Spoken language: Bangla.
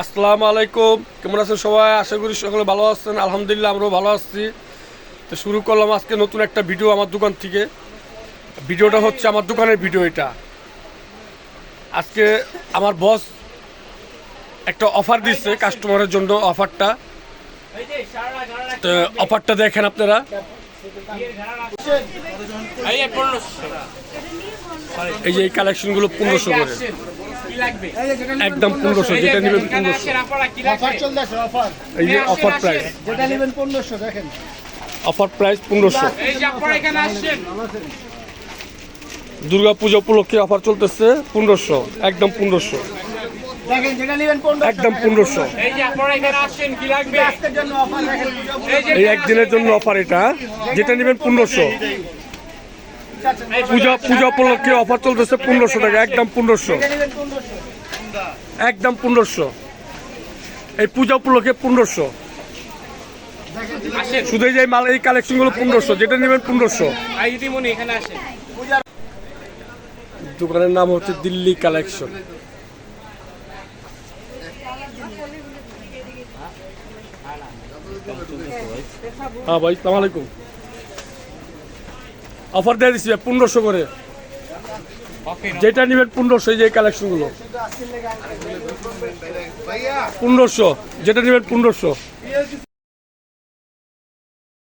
আসসালামু আলাইকুম। কেমন আছেন সবাই? আশা করি সকলে ভালো আছেন। আলহামদুলিল্লাহ, আমরাও ভালো আছি। তো শুরু করলাম আজকে নতুন একটা ভিডিও আমার দোকান থেকে। ভিডিওটা হচ্ছে আমার দোকানের ভিডিও এটা। আজকে আমার বস একটা অফার দিচ্ছে কাস্টমারের জন্য অফারটা তো অফারটা দেখেন আপনারা। এই যে এই কালেকশনগুলো পনেরোশো করে। একদম পনেরোশো যেটা নেবেন পনেরোশো। অফার চলতেছে অফার এই যে অফার প্রাইস যেটা নেবেন পনেরোশো দেখেন। অফার প্রাইস পনেরোশো। এই যে আপনারা এখানে আসছেন। দুর্গা পুজো উপলক্ষে অফার চলতেছে পনেরোশো একদম পনেরোশো। দেখেন যেটা নেবেন পনেরোশো একদম পনেরোশো। এই যে আপনারা এখানে আসছেন কি লাগবে? আজকের জন্য অফার দেখেন এই যে এই একদিনের জন্য অফার এটা। যেটা নেবেন পনেরোশো। পূজা পূজা উপলক্ষে অফার চলতেছে পনেরোশো টাকা, একদম পনেরোশো। একদম পনেরোশো। এই পূজা উপলক্ষে পনেরোশো। শুধু যে মাল এই কালেকশনগুলো পনেরোশো, যেটা নেবেন পনেরোশো। দোকানের নাম হচ্ছে দিল্লি কালেকশন হ্যাঁ ভাই, সালাম আলাইকুম। অফার দিয়ে দিচ্ছি পনেরোশো করে। যেটা নেবেন পনেরোশো যে কালেকশনগুলো পনেরোশো যেটা নেবেন পনেরোশো।